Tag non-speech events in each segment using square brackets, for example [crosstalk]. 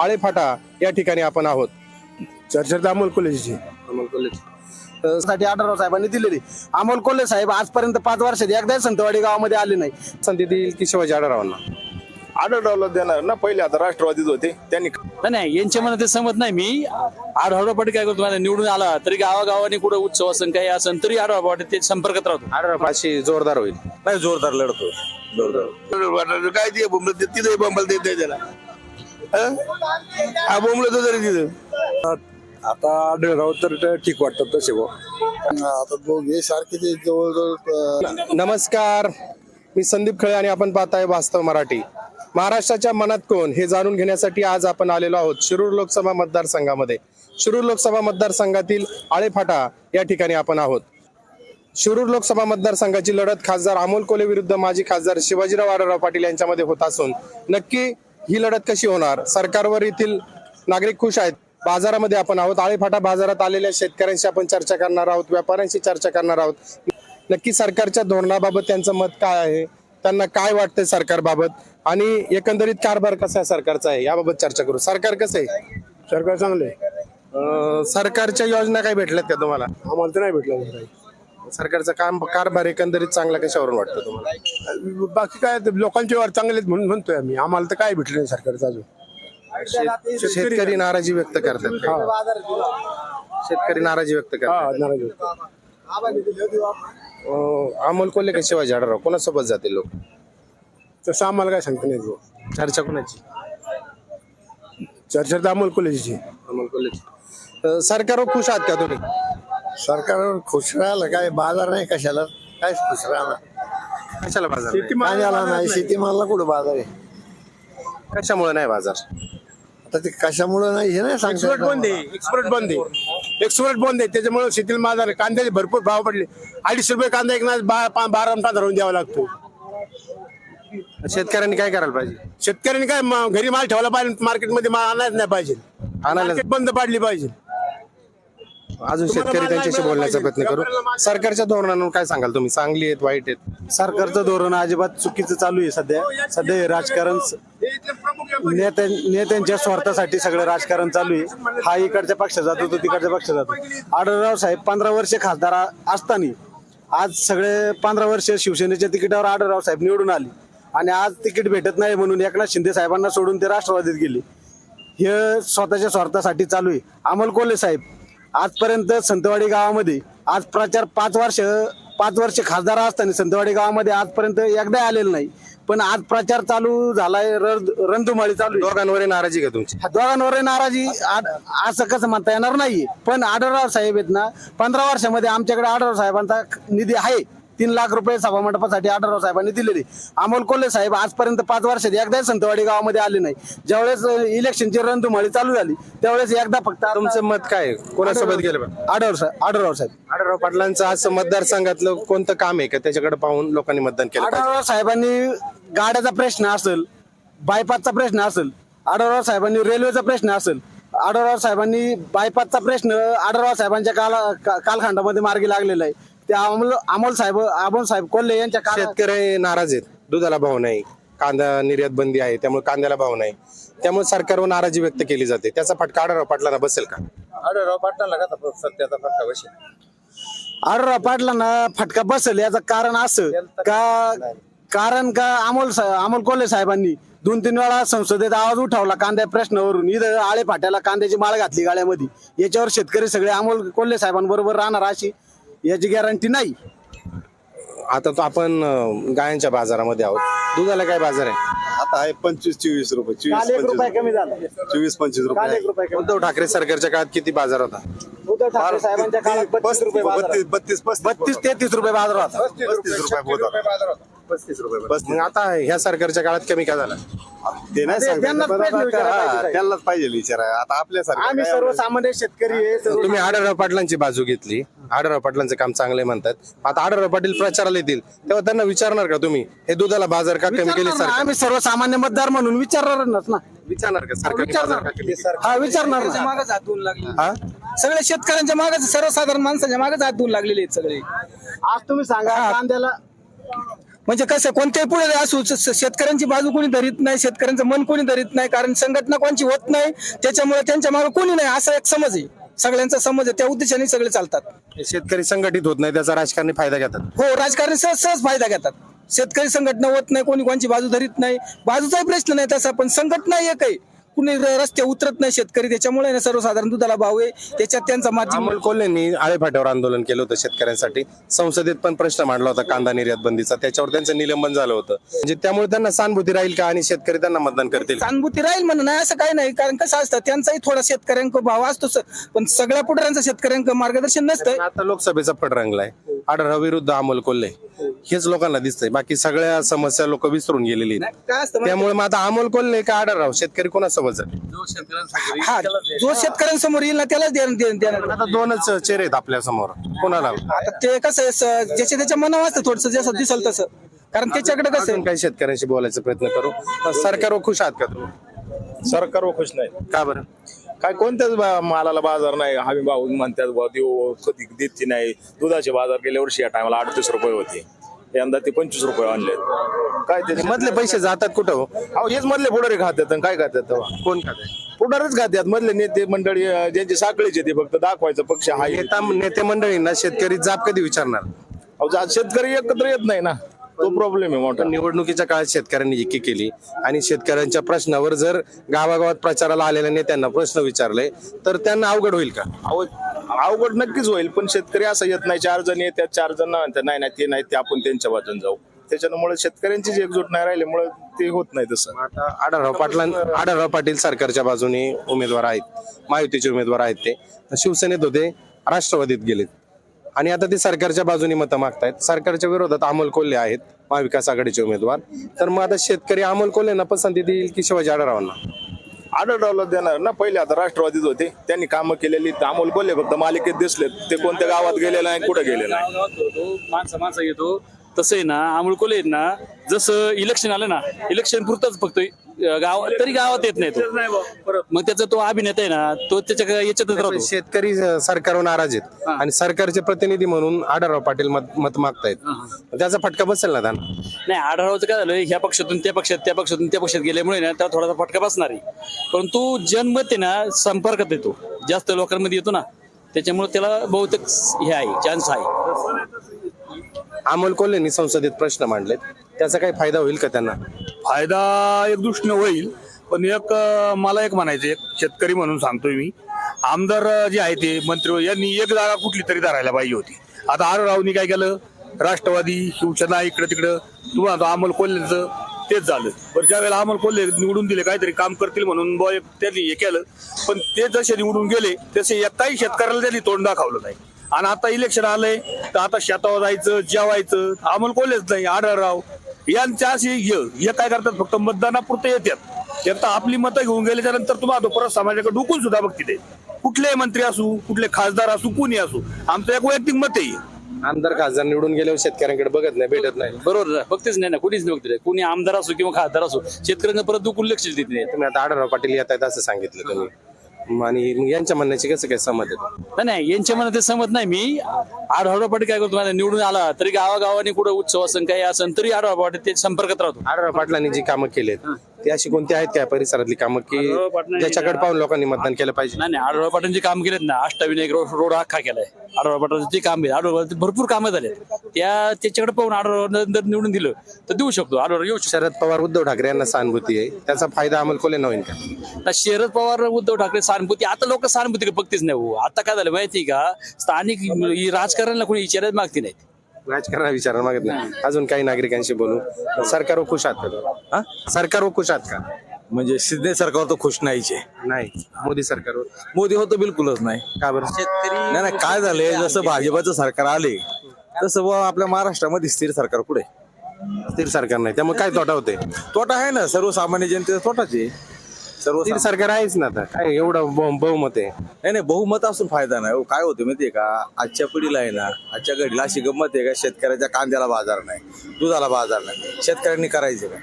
आळेफाटा या ठिकाणी आपण आहोत. चर्चा अमोल कॉलेजची अमोल कॉलेजसाठी आढळराव साहेबांनी दिलेली. अमोल कोल्हे साहेब आजपर्यंत पाच वर्षात एकदा संतवाडी गावामध्ये आले नाही. संधी देईल की शिवाजी आढळरावांना? आढळरावला देणार ना? पहिले आता राष्ट्रवादीच होते. त्यांनी नाही, नाही यांच्या ते समत नाही. मी पाटील काय करतो निवडून आला तरी गावागावाने कुठं उत्सव असेल काही असेल तरी आढावा पाटील ते संपर्कात राहतो. आढळराव अशी जोरदार होईल. नाही जोरदार लढतो जोरदार. काय ते बोंबल तिथे बोंबल देत त्याला. हं? हा बोंबल तरी तिथं आता आढळराव तर ठीक वाटतं तसे भाऊ आता दोघे सारखे ते जवळजवळ नमस्कार. मी संदीप खळे आणि आपण पाहताय वास्तव मराठी. महाराष्ट्राच्या मनात कोण हे जाणून घेण्यासाठी आज आपण आलेलो आहोत शिरूर लोकसभा मतदारसंघामध्ये. शिरूर लोकसभा मतदारसंघातील आळेफाटा या ठिकाणी आपण आहोत. शिरूर लोकसभा मतदारसंघाची लढत खासदार अमोल कोले विरुद्ध माजी खासदार शिवाजीराव आढळराव पाटील यांच्यामध्ये होत असून नक्की ही लढत कशी होणार? सरकारवर येथील नागरिक खुश आहेत. बाजारामध्ये आपण आहोत. आळेफाटा बाजारात आलेल्या शेतकऱ्यांशी आपण चर्चा करणार आहोत. व्यापाऱ्यांशी चर्चा करणार आहोत. नक्की सरकारच्या धोरणाबाबत त्यांचं मत काय आहे? त्यांना काय वाटतंय सरकारबाबत? आणि एकंदरीत कारभार कसा आहे सरकारचा आहे? याबाबत चर्चा करू. सरकार कसं आहे? सरकार चांगले अं, सरकारच्या योजना काय भेटल्यात का तुम्हाला? आम्हाला तर नाही भेटलं. काही सरकारचा काम कारभार एकंदरीत चांगला कशावरून वाटतं तुम्हाला? बाकी काय ते लोकांचे वर चांगले आहेत म्हणून म्हणतोय आम्ही. आम्हाला तर काय भेटलं नाही सरकारचं अजून. शेत- शेतकरी नाराजी व्यक्त करतात. शेतकरी नाराजी व्यक्त करतात. हा नाराज होतो. अं, अमोल कोल्हे का शिवाजी आढळराव? कोणासोबत जातील लोक? तसं आम्हाला काय सांगता नाही. चर्चा कोणाची? चर्चा तर अमोल कॉलेजची अमोल कोल्हे सरकारवर खुश आहात का तुम्ही? सरकारवर खुश राहिलं काय बाजार नाही कशाला? काय खुश राहणार कशाला बाजार नाही? कांद्याला नाही? शेतीमालला कुठं बाजार आहे? कशामुळे नाही बाजार? आता ते कशामुळं नाही हे नाही एक्सपोर्ट सांगता बंद आहे एक्सपोर्ट बंद आहे. एक्सपोर्ट बंद आहे. त्याच्यामुळे शेतीला बाजार कांद्याचे भरपूर भाव पडले. अडीचशे रुपये कांदा एक ना बा- पा- बारा पंधरा होऊन द्यावा लागतो. शेतकऱ्यांनी काय करायला पाहिजे? शेतकऱ्यांनी काय म- घरी माल ठेवला पाहिजे मार्केटमध्ये माल आणायच नाही पाहिजे. आणायला मार्केट बंद पाडली पाहिजे. अजून शेतकरी त्यांच्याशी बोलण्याचा प्रयत्न करू. सरकारच्या धोरणांवर काय सांगाल तुम्ही? चांगली आहेत वाईट आहेत? सरकारचं धोरण अजिबात चुकीचं चालू आहे सध्या. सध्या हे राजकारण स- नेत्या नेत्यांच्या स्वार्थासाठी सगळं राजकारण चालू आहे. हा इकडच्या पक्षात जातो तो तिकडच्या पक्षात जातो. आढळराव साहेब पंधरा वर्ष खासदार आ- असताना आज सगळे पंधरा वर्ष शिवसेनेच्या तिकिटावर आढळराव साहेब निवडून आले. आणि आज तिकीट भेटत नाही म्हणून एकनाथ शिंदे साहेबांना सोडून ते राष्ट्रवादीत गेले. हे स्वतःच्या स्वार्थासाठी चालू आहे. अमोल कोल्हे साहेब आजपर्यंत संतवाडी गावामध्ये आज प्रचार पाच वर्ष पाच वर्ष खासदार असताना संतवाडी गावामध्ये आजपर्यंत एकदा आलेलं नाही. पण आज प्रचार चालू झालाय रणधुमाळी चालू आहे. दोघांवर नाराजी का तुमची? ह्या दोघांवर नाराजी आड- असं कसं म्हणता येणार नाहीये. पण आढळराव साहेब आहेत ना पंधरा वर्षामध्ये आमच्याकडे आढळराव साहेबांचा निधी आहे. तीन लाख रुपये सभा मंडपासाठी आढळराव साहेबांनी दिलेले अमोल कोल्हे साहेब आजपर्यंत पाच वर्षात एकदा संतवाडी गावामध्ये आले नाही ज्यावेळेस इलेक्शनची रणधुमाळी चालू झाली त्यावेळेस एकदा फक्त तुमचं मत काय? कोणासोबत गेलं बा? आढळराव साहेब आढळराव साहेब आढळराव पाटलांचं असं मतदारसंघातलं कोणतं काम आहे का त्याच्याकडे पाहून लोकांनी मतदान केलं? आढळराव साहेबांनी गाड्याचा प्रश्न असेल बायपासचा प्रश्न असेल आढळराव साहेबांनी रेल्वेचा प्रश्न असेल आढळराव साहेबांनी बायपासचा प्रश्न आढळराव साहेबांच्या काला का- कालखंडामध्ये मार्गी लागलेला आहे ते अमोल अमोल साहेब अमोल साहेब कोल्हे यांच्या काळात शेतकरी नाराज आहेत. दुधाला भाव नाही. कांदा निर्यात बंदी आहे त्यामुळे कांद्याला भाव नाही. त्यामुळे सरकारवर नाराजी व्यक्त केली जाते. त्याचा फटका आढळराव पाटलांना बसेल का? आढळराव पाटलाला का सत्याचा फटका बसेल? आढळराव पाटलांना फटका बसेल याचं कारण असं का कारण का अमोल सा- अमोल कोल्हे साहेबांनी दोन तीन वेळा संसदेत आवाज उठवला कांद्या प्रश्नावरून. इथं आळे फाट्याला कांद्याची माळ घातली गाड्यामध्ये याच्यावर शेतकरी सगळे अमोल कोल्हे साहेबांबरोबर राहणार अशी याची गॅरंटी नाही. आता तो आपण अं, गायांच्या बाजारामध्ये आहोत. दुधाला काय बाजार आहे? आता आहे पंचवीस चोवीस रुपये काल चोवीस रुपया पंचवीस कमी झाला. चोवीस पंचवीस काल रुपये एक रुपया कमी उद्धव ठाकरे सरकारच्या काळात किती बाजार होता? उद्धव ठाकरे साहेबांच्या काळात बत्तीस रुपये बाजार बत्तीस होता. बत्तीस बत्तीस तेहतीस रुपये बाजार होता. पस्तीस रुपये होता. पस्तीस रुपये मग आता ह्या सरकारच्या काळात कमी का झाला? ते नाही सांगता त्यांनाच येत. प्रश्न विचारायला हा, पाहिजे. त्यांनाच पाहिजे विचारा आता आपल्यासारखं आम्ही काय सर्वसामान्य शेतकरी आहे सर्व- तुम्ही आढळराव पाटलांची बाजू घेतली. आढळराव पाटलांचं काम चांगले म्हणतात. आता आढळराव पाटील प्रचाराला येतील. तेव्हा त्यांना विचारणार का तुम्ही? हे दुधाला बाजार का कमी केले विचारणार ना, सरकार? आम्ही सर्वसामान्य मतदार म्हणून विचारणारच ना. विचारणार का सरकारने विचारणार. बाजार का कमी केले? हा विचारणार ना. मागच हात धुवून लागले. हा? सगळे शेतकऱ्यांच्या मागच सर्वसाधारण माणसाच्या मागच हात धुवून लागलेले आहेत सगळे. आज तुम्ही सांगा कांद्याला म्हणजे कसं कोणत्याही पुढे असू शेतकऱ्यांची बाजू कोणी धरीत नाही शेतकऱ्यांचं मन कोणी धरीत नाही कारण संघटना कोणची होत नाही त्याच्यामुळे त्यांच्या मागे कोणी नाही असा एक समज आहे. सगळ्यांचा समज आहे त्या उद्देशाने सगळे चालतात. शेतकरी संघटित होत नाही त्याचा राजकारणी फायदा घेतात. हो राजकारणी सहज सहज फायदा घेतात. शेतकरी संघटना होत नाही कोणी कोणची बाजू धरीत नाही. बाजूचाही प्रश्न नाही तसा पण संघटना एक आहे कुणी रस्ते उतरत नाही शेतकरी. त्याच्यामुळे ना सर्वसाधारण दुधाला भाव आहे. त्याच्यात त्यांचा माध्यम अमोल कोल्हेंनी आळेफाट्यावर आंदोलन केलं होतं शेतकऱ्यांसाठी. संसदेत पण प्रश्न मांडला होता कांदा निर्यात बंदीचा. त्याच्यावर त्यांचं निलंबन झालं होतं. म्हणजे त्यामुळे त्यांना सहानुभूती राहील का आणि शेतकरी त्यांना मतदान करतील? सहानुभूती राहील म्हणून नाही असं काही नाही. कारण कसं असतं त्यांचाही थोडा शेतकऱ्यांक भाव असतोच. पण सगळ्या पुढाऱ्यांचं शेतकऱ्यांक मार्गदर्शन नसतं आता लोकसभेचा पट रंगलाय. आढळराव विरुद्ध अमोल कोल्हे. हेच लोकांना दिसतंय. बाकी सगळ्या समस्या लोक विसरून गेलेली आहेत. काय असतं त्यामुळे मग आता अमोल कोल्हे का आढळराव शेतकरी कोणासोबत जाईल? हा जो शेतकऱ्यांसमोर येईल ना त्यालाच देणं- देणं- देणार आता दोनच चेहरे आहेत आपल्यासमोर. कोणाला? आता ते कसं आहे, स- ज्याच्या त्याच्या मनावर असतं थोडस जसं दिसल तसं. कारण त्याच्याकडे कसं आहे? काही शेतकऱ्यांशी बोलायचा प्रयत्न करू. सरकारवर खुश आहात का तुम्ही? सरकारवर खुश नाही का बरं? काय कोणत्याच बा- मालाला बाजार नाही. हमी भाव म्हणतात भाव देऊ कधी देते नाही. दुधाचे बाजार गेल्या वर्षी या टायमाला अडतीस रुपये होते. यंदा ते पंचवीस रुपये आणले काय ते मधले पैसे जातात कुठं हो? अहो हेच मधले पुढारी खात्यात आणि काय खात्यात तेव्हा? कोण खाते? पुढारीच खात्यात मधले नेते मंडळी अं, ज्यांचे साखळीचे ते फक्त दाखवायचं पक्ष हा. नेता नेते मंडळींना शेतकरी जाब कधी विचारणार? अहो, जा- शेतकरी एकत्र येत नाही ना. तो प्रॉब्लेम आहे मोठा. निवडणुकीच्या काळात शेतकऱ्यांनी एकी केली आणि शेतकऱ्यांच्या प्रश्नावर जर गावागावात प्रचाराला आलेल्या नेत्यांना प्रश्न विचारले तर त्यांना अवघड होईल का? अहो, अवघड नक्कीच होईल पण शेतकरी असं येत नाही चार जण येतात चार जण म्हणतात, नाही नाही ते नाही ते आपण त्यांच्या बाजून जाऊ. त्याच्यामुळे शेतकऱ्यांची जी एकजूट नाही राहिल्यामुळे ते होत नाही तसं. आता आढळराव पाटलां आढळराव पाटील सरकारच्या बाजूने उमेदवार आहेत महायुतीचे उमेदवार आहेत ते. शिवसेनेत होते राष्ट्रवादीत गेलेत. आणि आता ते सरकारच्या बाजूने मतं मागतायत. सरकारच्या विरोधात अमोल कोल्हे आहेत महाविकास आघाडीचे उमेदवार. तर मग आता शेतकरी अमोल कोल्हेंना पसंती देईल की शिवाजी आढळरावांना? आढळरावला देणार ना. पहिले आता राष्ट्रवादीत होते. त्यांनी कामं केलेली. तर अमोल कोल्हे फक्त मालिकेत दिसले ते कोणत्या गावात गेलेले नाही कुठे गेले नाही गावात होतो. माणसं माणसं घेतो तसं आहे ना अमोल कोल्हे आहेत ना जसं इलेक्शन आलं ना इलेक्शन पुरतच फक्त गाव तरी गावात येत नाही तो. मग त्याचा तो अभिनेता आहे ना तो त्याच्या याच्यातच राहतो. शेतकरी अं, सरकारवर नाराज आहेत. आणि सरकारचे प्रतिनिधी म्हणून आढळराव पाटील मत मत मागतायत. त्याचा फटका बसेल ना त्यांना? नाही आढळावचं काय झालं ह्या पक्षातून त्या पक्षात त्या पक्षातून त्या पक्षात गेल्यामुळे ना त्याला थोडासा फटका बसणार आहे. परंतु जनमत आहे ना संपर्कात येतो. जास्त लोकांमध्ये येतो ना त्याच्यामुळे त्याला बहुतेक हे आहे चान्स आहे. अमोल कोल्हेंनी संसदेत प्रश्न मांडलेत. त्याचा काही फायदा होईल का त्यांना? फायदा एक दृष्टीने होईल पण एक अं, मला एक म्हणायचं एक शेतकरी म्हणून सांगतोय मी. आमदार अं, जे आहे ते मंत्री हो- यांनी एक जागा कुठली तरी धरायला पाहिजे होती. आता आर रावनी काय केलं? राष्ट्रवादी शिवसेना इकडं तिकडं. तुम्हाला आता अमोल कोल्हेचं तेच झालं. बरं ज्या वेळेला अमोल कोल्हे निवडून दिले काहीतरी काम करतील म्हणून बॉय त्यांनी हे केलं. पण ते जसे निवडून गेले तसे एकाही शेतकऱ्याला त्यांनी तोंड दाखवलं नाही. आणि आता इलेक्शन आलंय तर आता शेतावर जायचं जेवायचं अमोल कोल्हेच नाही आढळराव. यांच्या अशी हे काय करतात फक्त मतदानापुरते येतात. एकदा आपली मतं घेऊन गेल्याच्यानंतर तुम्हाला तो परत समाजाकडे डुकून सुद्धा बघते ते. कुठलेही मंत्री असू कुठले खासदार असू कुणी असू आमचं एक वैयक्तिक मत आहे आमदार खासदार निवडून गेल्यावर शेतकऱ्यांकडे बघत नाही भेटत नाही. बरोबर. बघतेच नाही ना कुणीच नाही बघते. कोणी आमदार असो किंवा खासदार असो शेतकऱ्यांना परत दुखून लक्ष देत नाही. तुम्ही आता आढळराव पाटील येत आहेत असं सांगितलं तुम्ही. आणि मग यांच्या म्हणण्याची कसं काय सहमत आहे? नाही, नाही यांच्या मनात ते समज नाही. मी आढळराव पाटील काय करतो माझ्या निवडून आला तरी गावागावाने कुठं उत्सव असेल काही असेल तरी आढळराव पाटील ते संपर्कात राहतो. आढळराव पाटलांनी जी कामं केलीत ती अशी कोणती आहेत काय परिसरातली कामं की ज्याच्याकडे पाहून लोकांनी मतदान केलं पाहिजे? नाही नाही आढळराव पाटील काम केलेत ना. अष्टविनायक रोड रोड अख्खा केलाय. आढळराव पाटील जे काम आहे. आढळराव भरपूर कामं झाले त्या त्याच्याकडे पाहून जर निवडून दिलं तर देऊ शकतो. आढळराव येऊ शकतो. शरद पवार उद्धव ठाकरे यांना सहानुभूती आहे. त्याचा फायदा अमोल कोल्हे होईल का? शरद पवार उद्धव ठाकरे सहानुभूती. आता लोक सहानुभूती बघतेच नाही हो. आता काय झालं माहिती का? स्थानिक ही राजकारणाला कोणी विचारत मागते नाहीत. राजकारण विचारायला मागत नाही. अजून काही नागरिकांशी बोलू. सरकारवर खुश आहात का? हा? सरकारवर खुश आहात का? म्हणजे शिंदे सरकार तर खुश नाहीचे. नाही. मोदी सरकारवर मोदी होतं बिलकुलच नाही. का बरं? नाही नाही काय झालंय? जसं भाजपाचं सरकार आले तसं बुवा आपल्या महाराष्ट्रामध्ये स्थिर सरकार कुठे? स्थिर सरकार नाही. त्यामुळे काय तोटा होते तोटा आहे ना सर्वसामान्य जनतेचा तोटाच आहे. सर्व सरकार आहेच ना आता. काय एवढं बहु- बहुमत आहे? नाही नाही बहुमत असून फायदा नाही. हो, काय होतं माहितीये का? आजच्या पिढीला आहे ना आजच्या घडीला अशी गंमत आहे का? शेतकऱ्याच्या कांद्याला बाजार नाही दुधाला बाजार नाही. शेतकऱ्यांनी करायचे काय?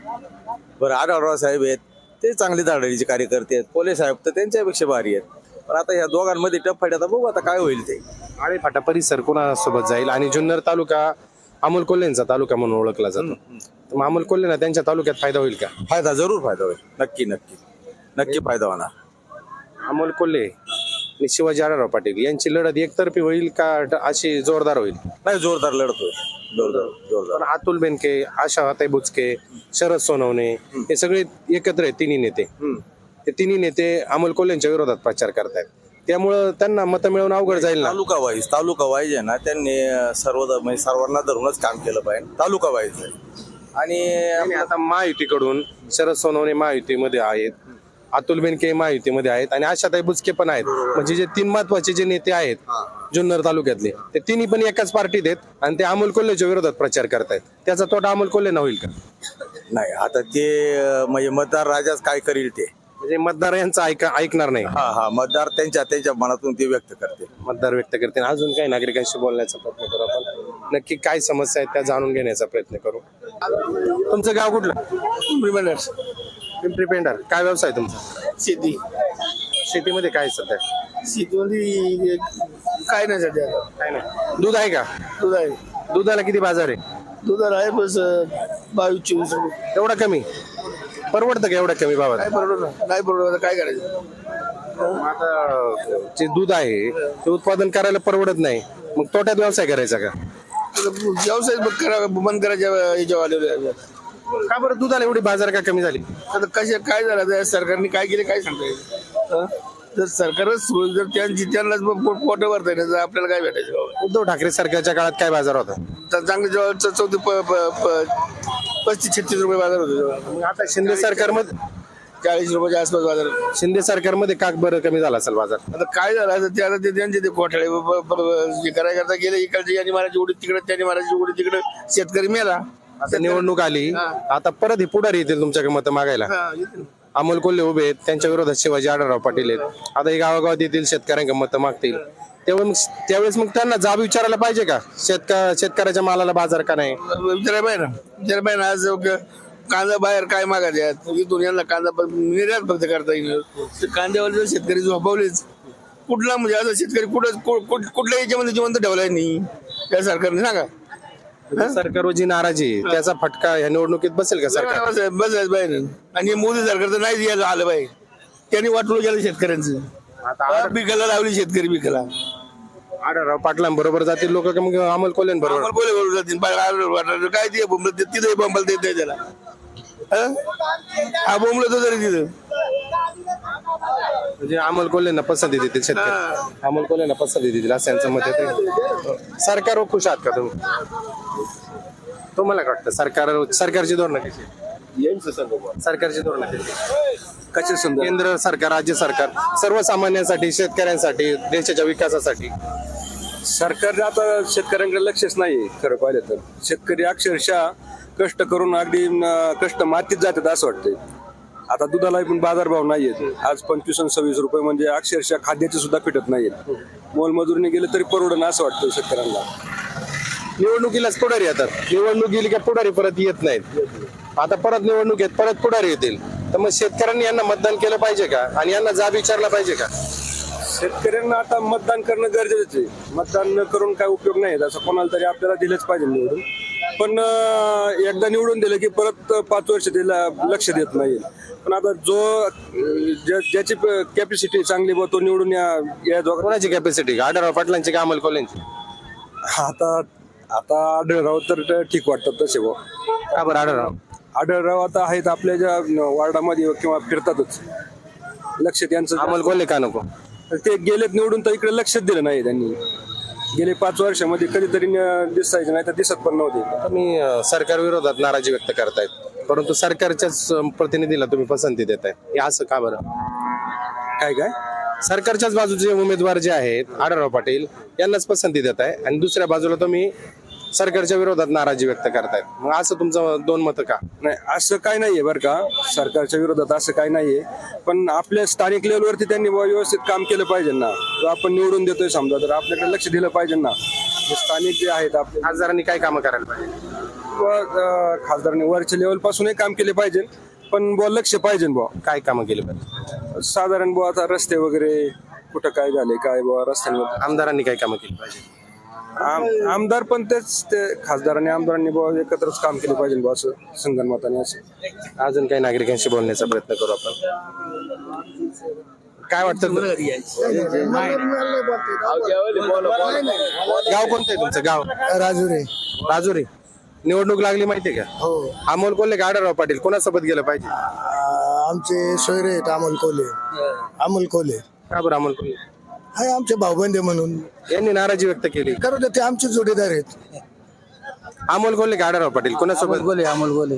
बरं आढळराव साहेब आहेत ते चांगले दाढळीचे कार्यकर्ते आहेत. पोले साहेब तर त्यांच्यापेक्षा भारी आहेत. पण आता ह्या दोघांमध्ये टफ फाईट आता बघू आता काय होईल ते. आळेफाटा परिसर कोणासोबत जाईल? आणि जुन्नर तालुका अमोल कोल्हेंचा तालुका म्हणून ओळखला जातो. तर मग अमोल कोल्हेंना त्यांच्या तालुक्यात फायदा होईल का? फायदा जरूर फायदा होईल. नक्की नक्की. नक्की फायदा होणार. अमोल कोल्हे आणि शिवाजी आढळराव पाटील यांची लढत एकतर्फी होईल का ड- अशी जोरदार होईल? नाही जोरदार लढतोय. जोरदार जोरदार. पण अतुल बेनके आशा हताई बुचके शरद सोनवणे हे सगळे एकत्र आहेत तिन्ही नेते. हे तिन्ही नेते अमोल कोल्हेंच्या विरोधात प्रचार करतायत. त्यामुळं त्यांना मतं मिळवून अवघड जाईल ना? तालुका वाईज तालुका वाईज आहे ना त्यांनी अं, सर्व म्हणजे सर्वांना धरूनच काम केलं पाहिजे. तालुका वाईज आहे. आणि आणि आता महायुतीकडून शरद सोनवणे महायुतीमध्ये आहेत. अतुल बेनके महायुतीमध्ये आहेत आणि आशाताई बुचके पण आहेत. म्हणजे जे तीन महत्त्वाचे जे नेते आहेत जुन्नर तालुक्यातले ते तिन्ही पण एकाच पार्टीत आहेत आणि ते अमोल कोल्हेच्या विरोधात प्रचार करतायत. त्याचा तोटा अमोल कोल्हे होईल का? नाही आता ते म्हणजे मतदार राजाच काय करील ते? म्हणजे मतदार यांचं ऐका ऐकणार नाही. हा हा मतदार त्यांच्या त्यांच्या मनातून ते व्यक्त करते मतदार व्यक्त करते अजून काही नागरिकांशी बोलण्याचा प्रयत्न करू आपण. नक्की काय समस्या आहेत त्या जाणून घेण्याचा प्रयत्न करू. तुमचं गाव कुठलं? पिंपरी पेंढार काय व्यवसाय तुमचा? शेती. शेतीमध्ये काय सध्या? शेतीमध्ये काय नाही सध्या. काय नाही. दूध आहे का? दूध आहे. दुधाला किती बाजार आहे? दुधाला आहे बस बावीस चोवीस रुपये. एवढा कमी? परवडतं का एवढा कमी भावात काय परवडत नाही परवडत काय करायचं? आता जे दूध आहे ते उत्पादन करायला परवडत नाही. मग तोट्यात व्यवसाय करायचा का? आता व्यवसाय बंद करा बंद करायच्या याच्यावर आलेलो आहे. का बरं दुधाला एवढी बाजार का कमी झाली? आता कशा काय झालं? आता सरकारने काय केले काय सांगता येईल? हं? जर सरकारच जर त्यांची त्यांनाच पोट भरता येईल तर आपल्याला काय भेटायचं बाबा? उद्धव ठाकरे सरकारच्या काळात काय बाजार होता? तर चांगले जेव्हा च- चौथी प- प- प- पस्तीस छत्तीस रुपये बाजार होते तेव्हा. मग आता शिंदे सरकारमध्ये चाळीस रुपयाच्या आसपास बाजार. शिंदे सरकारमध्ये का बरं कमी झाला असेल बाजार. आता काय झालं? आता ते आता ते त्यांचे ते कोठाळे ब- ब- ब- जे कराय करता गेले इकडचे यांनी मारायची उडी तिकडे त्यांनी मारायची उडी तिकडे. शेतकरी मेला. आता निवडणूक आली. आता परत हे पुढारी येतील तुमच्याकडे मतं मागायला. अमोल कोल्हे उभे आहेत त्यांच्या विरोधात शिवाजी आढळराव पाटील आहेत. आता हे गावागावात येतील शेतकऱ्यांकडे मतं मागतील. त्यावेळी मग त्यावेळेस मग त्यांना जाब विचारायला पाहिजे का? शेतक शेतकऱ्याच्या मालाला बाजार का नाही? विचारायला पाहिजे ना. पाहिजे ना. आज कांदा बाहेर काय मागायचे इथून यांना कांदा निर्यात फक्त करता येईल. कांद्यावर जर शेतकरी झोपवलेच कुठला म्हणजे असं शेतकरी कुठ- कुठल्या याच्यामध्ये जिवंत ठेवलाय नाही त्या सरकारने सांगा. सरकारवर जी नाराजी आहे, त्याचा फटका या निवडणुकीत बसेल का सरकार? बस बस बाहेर आणि मोदी सरकार तर नाही यायला आलं पाहिजे त्यांनी वाटलं गेलं शेतकऱ्यांचं. आता बिकाला लावली शेतकरी बिकाला आढळराव पाटलांबरोबर जातील लोक मग अमोल कोल्हे बरोबर? आम्हाला बोले बरोबर जातील. वाटलं काय ते बोंबलं ते- तिथं बोंबल देत नाही त्याला. हं? हा बोंबलं तो तरी तिथं. म्हणजे अमोल कोल्हेंना पसंती देतील शेतकरी. अमोल कोल्हेंना पसंती देतील असं यांचं मत आहे सरकारवर खुश आहात का तुम्ही? तुम्हाला काय वाटतं? सरकार सरकारची धोरणं कशी आहेत? सरकारची धोरणं कशी आहेत? समजा केंद्र सरकार राज्य सरकार सर्वसामान्यांसाठी शेतकऱ्यांसाठी देशाच्या विकासासाठी. सरकारने आता शेतकऱ्यांकडे लक्षच नाही खरं पाहिलं तर. शेतकरी अक्षरशः कष्ट करून अगदी अं, कष्ट मातीत जातात असं वाटतंय. आता दुधाला पण बाजारभाव नाहीयेत. आज पंचवीस आणि सव्वीस रुपये म्हणजे अक्षरशः खाद्याचे सुद्धा पिटत नाहीयेत. मोलमजुरीने गेले तरी परवडणं असं वाटतं शेतकऱ्यांना. निवडणुकीलाच पुढारी येतात. निवडणूक गेली का पुढारी परत येत नाहीत. आता परत निवडणूक येत परत पुढारी येतील. तर मग शेतकऱ्यांनी यांना मतदान केलं पाहिजे का? आणि यांना जाब विचारला पाहिजे का? शेतकऱ्यांना आता मतदान करणं गरजेचं आहे. मतदान न करून काय उपयोग नाही असं कोणाला तरी आपल्याला दिलंच पाहिजे निवडून. पण एकदा निवडून दिलं की परत पाच वर्ष त्याला लक्ष देत नाही. पण आता जो ज्याची कॅपॅसिटी चांगली बा तो निवडून या या कोणाची कॅपॅसिटी आढळराव पाटलांची का अमोल कोल्हेंची? आता आता आढळराव तर ठीक वाटतात तसे भाऊ का बरं आढळराव आढळराव आता आहेत आपल्या ज्या वार्डामध्ये किंवा फिरतातच. लक्ष त्यांचं अमोल कोल्हे का नको? ते गेलेत निवडून तर इकडे लक्षच दिलं नाही त्यांनी. गेले पाच वर्षामध्ये कधीतरी दिसायचे नाही तर दिसत पण नव्हते. तुम्ही अं, सरकार विरोधात नाराजी व्यक्त करतायत. परंतु सरकारच्याच अं, प्रतिनिधीला तुम्ही पसंती देताय. हे असं का बरं? काय काय? सरकारच्याच बाजूचे उमेदवार जे आहेत आढळराव पाटील यांनाच पसंती देत आहे आणि दुसऱ्या बाजूला तुम्ही सरकारच्या विरोधात नाराजी व्यक्त करतायत. मग असं तुमचं दोन मतं का? नाही असं काय नाहीये बरं का. सरकारच्या विरोधात असं काय नाहीये. पण आपल्या स्थानिक लेवलवरती त्यांनी बुवा व्यवस्थित काम केलं पाहिजे ना. आपण निवडून देतोय समजा तर आपल्याकडे लक्ष दिलं पाहिजे ना. जे स्थानिक जे आहेत आपले खासदारांनी काय कामं करायला पाहिजे? बुवा, अं, खासदारांनी वरच्या लेवल पासूनही काम केले पाहिजे. पण बुवा लक्ष पाहिजे बुवा. काय कामं केली पाहिजे? साधारण बुवा आता रस्ते वगैरे कुठं काय झाले काय बुवा रस्त्यांवर आमदारांनी काय कामं केली पाहिजे? आम- आमदार पण तेच ते खासदारांनी आमदारांनी बुवा एकत्रच काम केले पाहिजे बुवा असं संगणमताने असं. अजून काही नागरिकांशी बोलण्याचा प्रयत्न करू आपण. काय वाटतं? गाव कोणतं आहे तुमचं? गाव? राजुरे. राजुरी. निवडणूक लागली माहितीये का? हो. अमोल कोल्हे आढळराव पाटील? कोणासोबत गेलं पाहिजे? आमचे सोयरे आहेत अमोल कोले अमोल कोले का बरं अमोल कोल्हे? हाय आमचे भाऊबंदे म्हणून. यांनी नाराजी व्यक्त केली. करू दे ते आमचे जोडीदार आहेत. अमोल कोल्हे का आढळराव पाटील? कोणासोबत? बोले अमोल बोले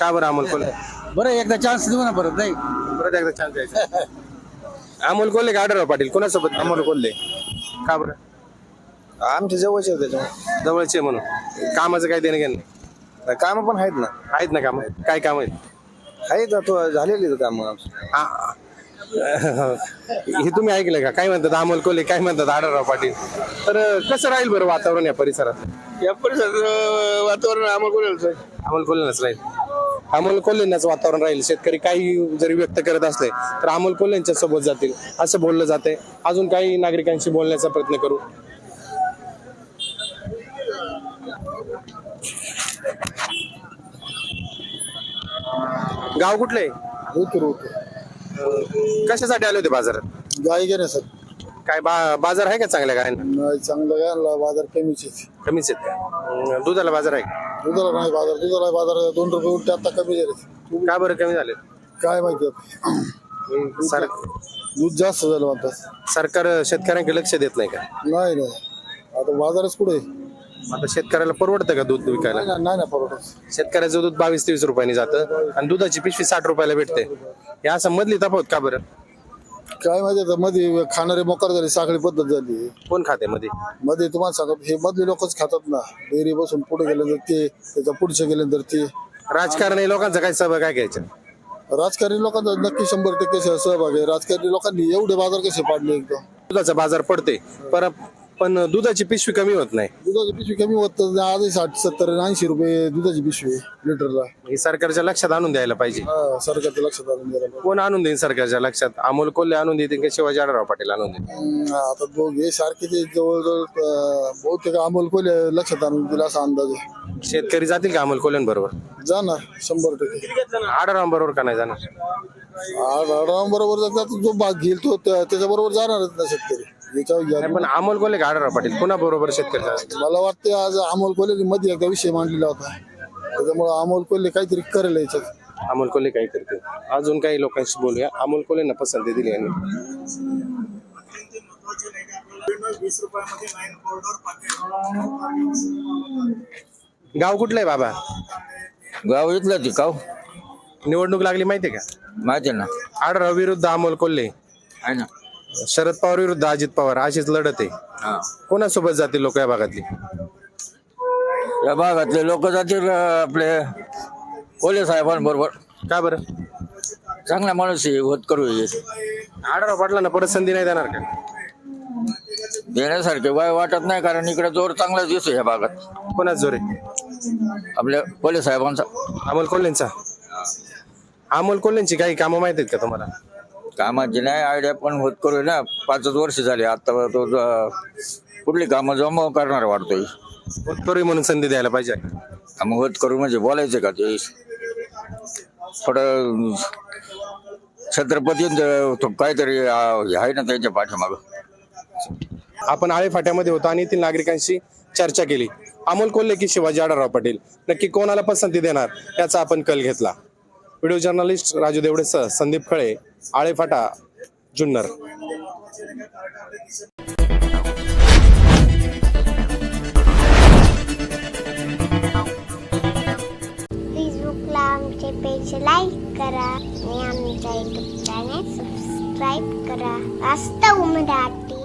का बरं अमोल कोल्हे? बरं एकदा चान्स देऊ ना परत नाही? परत एकदा chance द्यायचा. अमोल कोल्हे का आढळराव पाटील? कोणासोबत? अमोल कोल्हे. का बरं? आमचे जवळचे होते त्याच्यामुळे. जवळचे म्हणून. कामाचं काय देणं घेणं नाही. काम पण आहेत ना. आहेत ना काम? काय काम आहेत? आहेत तो झालेली काम आ- [laughs] हे तुम्ही ऐकलं का? काय म्हणतात अमोल कोल्हे? काय म्हणतात आढळराव पाटील? तर कसं राहील बरं वातावरण या परिसरात? या परिसरात वातावरण आम्हाला कोणाला अमोल कोल्हेनच राहील. अमोल कोल्हेंनाच वातावरण राहील. शेतकरी काही जरी व्यक्त करत असले तर अमोल कोल्हेंच्या सोबत जातील. असं बोललं जाते अजून काही नागरिकांशी बोलण्याचा प्रयत्न करू. गाव कुठले कशासाठी आले होते बाजारात? गाई घेणे सर काय बा- बाजार आहे का चांगल्या गायांना? नाही चांगलं काय बाजार कमीचे कमीच आहेत का? अं, दुधाला बाजार आहे का? दुधाला नाही बाजार दुधाला बाजार दोन रुपये उलटे आता कमी झाले. का बरं कमी झाले? काय माहिती आता. सर दूध जास्त झालं म्हणतात. सरकार शेतकऱ्यांकडे लक्ष देत नाही का? नाही नाही. आता बाजारच कुठे आता शेतकऱ्याला परवडतं का दूध विकायला? नाही नाही ना परवडत. शेतकऱ्याचं दूध बावीस तेवीस रुपयाने जातं आणि दुधाची पिशवी साठ रुपयाला भेटते. हे असं मधली तफावत का बरं? काय माहिती आता मध्ये खाणारे मोकार झाले साखळी पद्धत झाली. कोण खाते मध्ये मध्ये तुम्हाला सांगा हे मधले लोकच खातात ना. डेअरी बसून पुढे गेल्यानंतर ते त्याच्या पुढचे गेल्यानंतर ते. राजकारणी लोकांचा काय सहभाग काय घ्यायचं? राजकारणी लोकांचा नक्की शंभर टक्के सह- सहभाग आहे. राजकारणी लोकांनी एवढे बाजार कसे पाडले एकदम? दुधाचा बाजार पडते. पर पण दुधाची पिशवी कमी होत नाही. दुधाची पिशवी कमी होत आधी साठ सत्तर ऐंशी रुपये दुधाची पिशवी आहे लिटरला. हे सरकारच्या लक्षात आणून द्यायला पाहिजे. हा, सरकारच्या लक्षात आणून द्यायला पाहिजे. कोण आणून देईन सरकारच्या लक्षात? अमोल कोल्हे आणून देतील का शिवाजी आढळराव पाटील आणून देतील? हम्म, आता दोघ हे सारखे ते जवळजवळ अं, बहुतेक अमोल कोले लक्षात आणून दिला असा अंदाज आहे. शेतकरी जातील का अमोल कोल्हेंबरोबर जाणार शंभर टक्के. आढळराव बरोबर का नाही जाणार? बरोबर जातात जो भाग घेईल तो त्या- त्याच्याबरोबर जाणारच ना शेतकरी. याच्यावर नाही, या- पण अमोल कोल्हे का आढळराव पाटील. कोणा बरोबर शेतकरी? मला वाटतं आज अमोल कोल्हे मध्ये एकदा विषय मांडलेला होता. त्याच्यामुळे अमोल कोल्हे काहीतरी करेल याच्यात. अमोल कोल्हे काय करते अजून काही लोकांशी बोलूया. अमोल कोल्हेंना पसंती दिली यांनी. गाव कुठलं आहे बाबा? गाव इथलं ती काव. निवडणूक लागली माहितीये का? माहिती ना. आढळराव विरुद्ध अमोल कोल्हे. आहे ना. शरद पवार विरुद्ध अजित पवार अशीच लढत आहे. हा. कोणासोबत जातील लोक या भागातली? या भागातले लोक जातील अं, आपले कोले साहेबांबरोबर का बरं? चांगला माणूस आहे होत करू हे. आढळराव पाटलांना परत संधी नाही देणार का? देण्यासारखे वाय वाटत नाही कारण इकडे जोर चांगला दिसतो ह्या भागात. कोणाच जोरे आपल्या कोले साहेबांचा. अमोल कोल्हेंचा? अमोल कोल्हेंची काही कामं माहीत आहेत का तुम्हाला? कामाची नाही आयडिया पण होत करू ना पाचच वर्ष झाली आता तो ज- कुठली कामं जमा करणार वाटतोय. उत्तरी म्हणून संधी द्यायला पाहिजे. कामं होत करू म्हणजे बोलायचं का ते? थोडं छत्रपती काहीतरी अं, हे आहे ना त्यांच्या पाठीमागं. आपण आळे फाट्यामध्ये होतो आणि येथील नागरिकांशी चर्चा केली. अमोल कोल्हे की शिवाजी आढळराव पाटील. नक्की कोणाला पसंती देणार? याचा आपण कल घेतला. व्हिडिओ जर्नलिस्ट राजू देवडेसह संदीप खळे आळेफाटा जुन्नर. आमचे पेज लाईक करा आणि आमच्या युट्यूब चॅनेल सबस्क्राईब करा. वास्तव मराठी